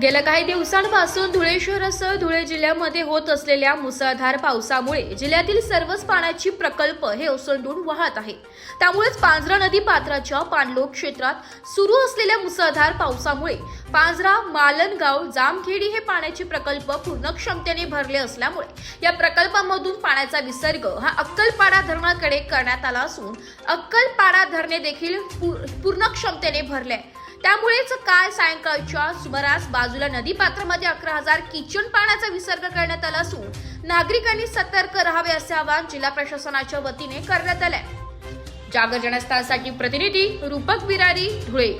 गेल्या काही दिवसांपासून धुळे शहरासह धुळे जिल्ह्यामध्ये होत असलेल्या मुसळधार पावसामुळे जिल्ह्यातील सर्वच पाण्याची प्रकल्प हे ओसंडून वाहत आहे. त्यामुळेच पांझरा नदी पात्राच्या पाणलोट क्षेत्रात सुरू असलेल्या मुसळधार पावसामुळे पांझरा मालनगाव जामखेडी हे पाण्याचे प्रकल्प पूर्ण क्षमतेने भरले असल्यामुळे या प्रकल्पामधून पाण्याचा विसर्ग हा अक्कलपाडा धरणाकडे करण्यात आला असून अक्कलपाडा धरणे देखील पूर्ण क्षमतेने भरले आहे. त्यामुळेच काल सायंकाळच्या सुमारास बाजूला नदीपात्रामध्ये अकरा हजार किचन पाण्याचा विसर्ग करण्यात आला असून नागरिकांनी सतर्क राहावे असे आवाहन जिल्हा प्रशासनाच्या वतीने करण्यात आले जागर जनस्थानसाठी प्रतिनिधी रूपक बिरारी धुळे.